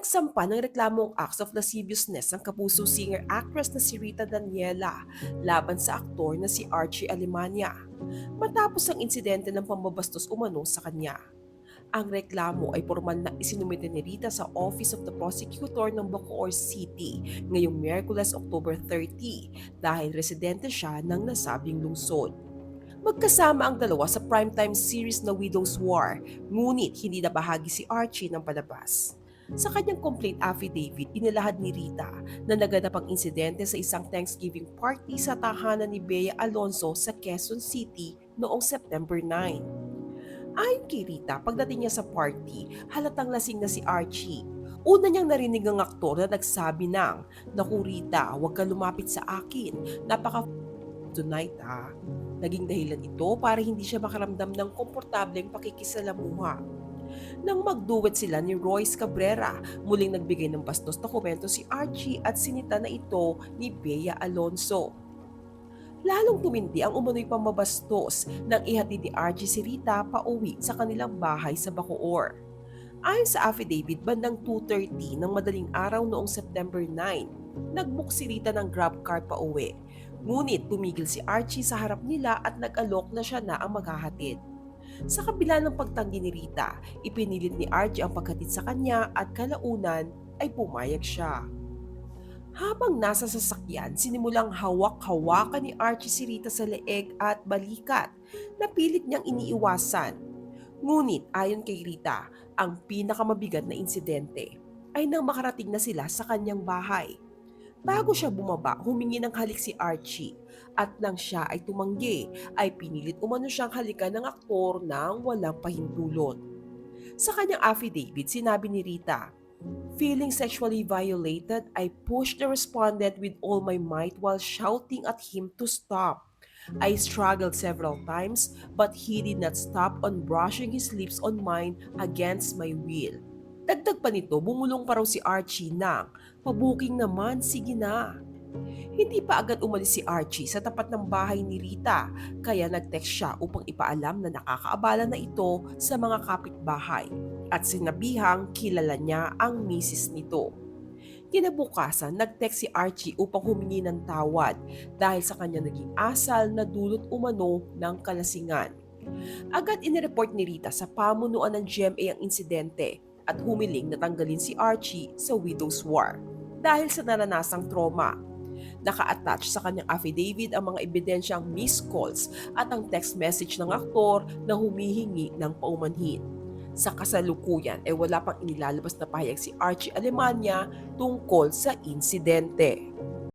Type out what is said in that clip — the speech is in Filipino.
nagsampa ng reklamong acts of lasciviousness ang kapuso singer-actress na si Rita Daniela laban sa aktor na si Archie Alemania matapos ang insidente ng pambabastos umano sa kanya. Ang reklamo ay formal na isinumite ni Rita sa Office of the Prosecutor ng Bacoor City ngayong Miyerkules October 30 dahil residente siya ng nasabing lungsod. Magkasama ang dalawa sa primetime series na Widow's War, ngunit hindi na bahagi si Archie ng palabas. Sa kanyang complaint affidavit, inilahad ni Rita na naganap ang insidente sa isang Thanksgiving party sa tahanan ni Bea Alonso sa Quezon City noong September 9. Ayon kay Rita, pagdating niya sa party, halatang lasing na si Archie. Una niyang narinig ang aktor na nagsabi ng, Naku Rita, huwag ka lumapit sa akin. Napaka tonight ha. Naging dahilan ito para hindi siya makaramdam ng komportableng pakikisalamuha. Nang magduwet sila ni Royce Cabrera, muling nagbigay ng bastos na komento si Archie at sinita na ito ni Bea Alonso. Lalong tumindi ang umano'y pamabastos nang ihatid ni Archie si Rita pauwi sa kanilang bahay sa Bacoor. Ayon sa affidavit, bandang 2.30 ng madaling araw noong September 9, nagbook si Rita ng grab car pauwi. Ngunit tumigil si Archie sa harap nila at nag-alok na siya na ang maghahatid. Sa kabila ng pagtanggi ni Rita, ipinilit ni Archie ang paghatid sa kanya at kalaunan ay pumayag siya. Habang nasa sasakyan, sinimulang hawak-hawakan ni Archie si Rita sa leeg at balikat na pilit niyang iniiwasan. Ngunit ayon kay Rita, ang pinakamabigat na insidente ay nang makarating na sila sa kanyang bahay. Bago siya bumaba, humingi ng halik si Archie at nang siya ay tumanggi, ay pinilit umano siyang halikan ng aktor nang walang pahintulot. Sa kanyang affidavit, sinabi ni Rita, Feeling sexually violated, I pushed the respondent with all my might while shouting at him to stop. I struggled several times, but he did not stop on brushing his lips on mine against my will. Dagdag pa nito, bumulong pa raw si Archie nang, pabuking naman, sige na. Hindi pa agad umalis si Archie sa tapat ng bahay ni Rita, kaya nag-text siya upang ipaalam na nakakaabala na ito sa mga kapitbahay at sinabihang kilala niya ang misis nito. Kinabukasan, nag-text si Archie upang humingi ng tawad dahil sa kanya naging asal na dulot umano ng kalasingan. Agad inireport ni Rita sa pamunuan ng GMA ang insidente at humiling na tanggalin si Archie sa Widow's War dahil sa naranasang trauma. Naka-attach sa kanyang affidavit ang mga ebidensyang missed calls at ang text message ng aktor na humihingi ng paumanhin. Sa kasalukuyan ay wala pang inilalabas na pahayag si Archie Alemania tungkol sa insidente.